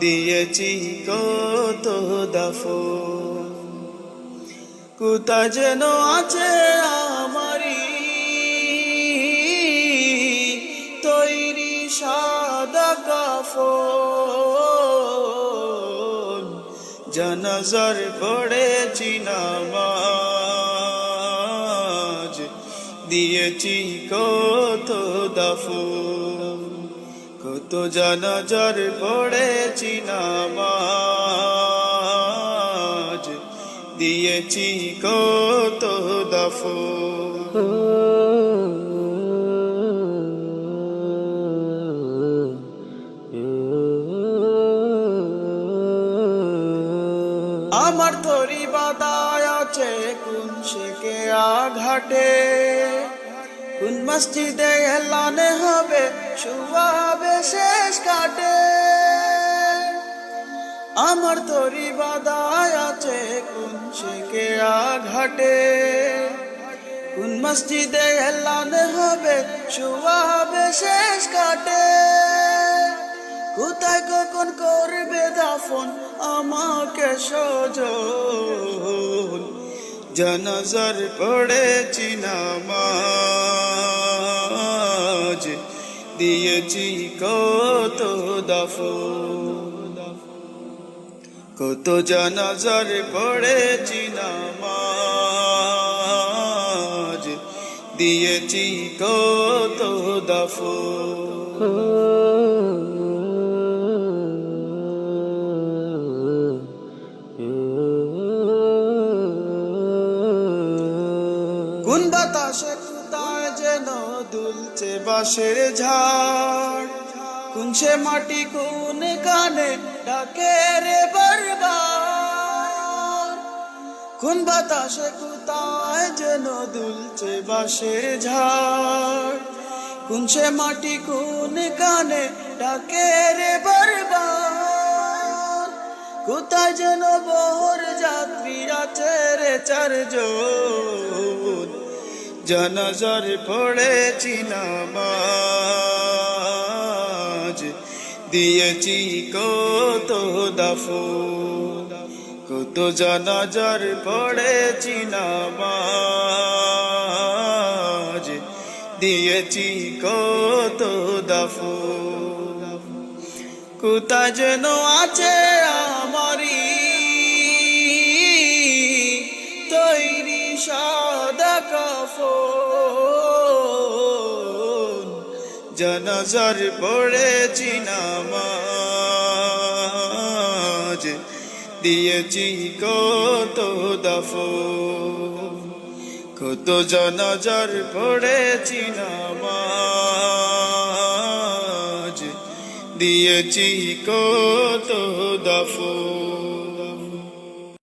দিয়েছি কত দাফন। কুতা যেন আছে আমারি তৈরি সাদা কাফন। জানাজার পড়েছি নামাজ, দিয়েছি কত দাফন। কত জানাজার পড়েছি নামাজ। দিয়েছি কত দাফন। আমার তরি বাদায় আছে কোন শেখে আঘাটে? কোন মসজিদে এলানে হবে শুয়াবে আমার তরি বাদায় আছে কোন শেখে আঘাটে? কোন মসজিদে এলানে হবে শুয়াবে শেষ কাটে কোথায় কখন করবে দাফন, আমাকে সজন জানাজার পড়েছি নামাজ, দিয়েছি কত দাফন। কত জানাজার পড়েছি নামাজ। দিয়েছি কত দাফন। কোন বাতাসে কোথায় যেন দুলছে বাঁশের ঝাড়। কোন সে মাটি কোন কানে ডাকে রে বারবার। কোন বাতাসে কোথায় যেন দুলছে বাঁশের ঝাড়। কোন সে মাটি কোন কানে ডাকে রে বারবার। কোথায় যেন বহর যাত্রীরা চেরে চারজন। জানাজার পড়েছি নামাজ। দিয়েছি কত দাফো, কত জানাজার পড়েছি নামাজ, দিয়েছি কত দাফো। কোথা যেন আছে আমারি তৈরি সাদা কাফন। জানাজার পড়েছি নামাজ। দিয়েছি কত দাফন। কত জানাজার পড়েছি নামাজ। দিয়েছি কত দাফন।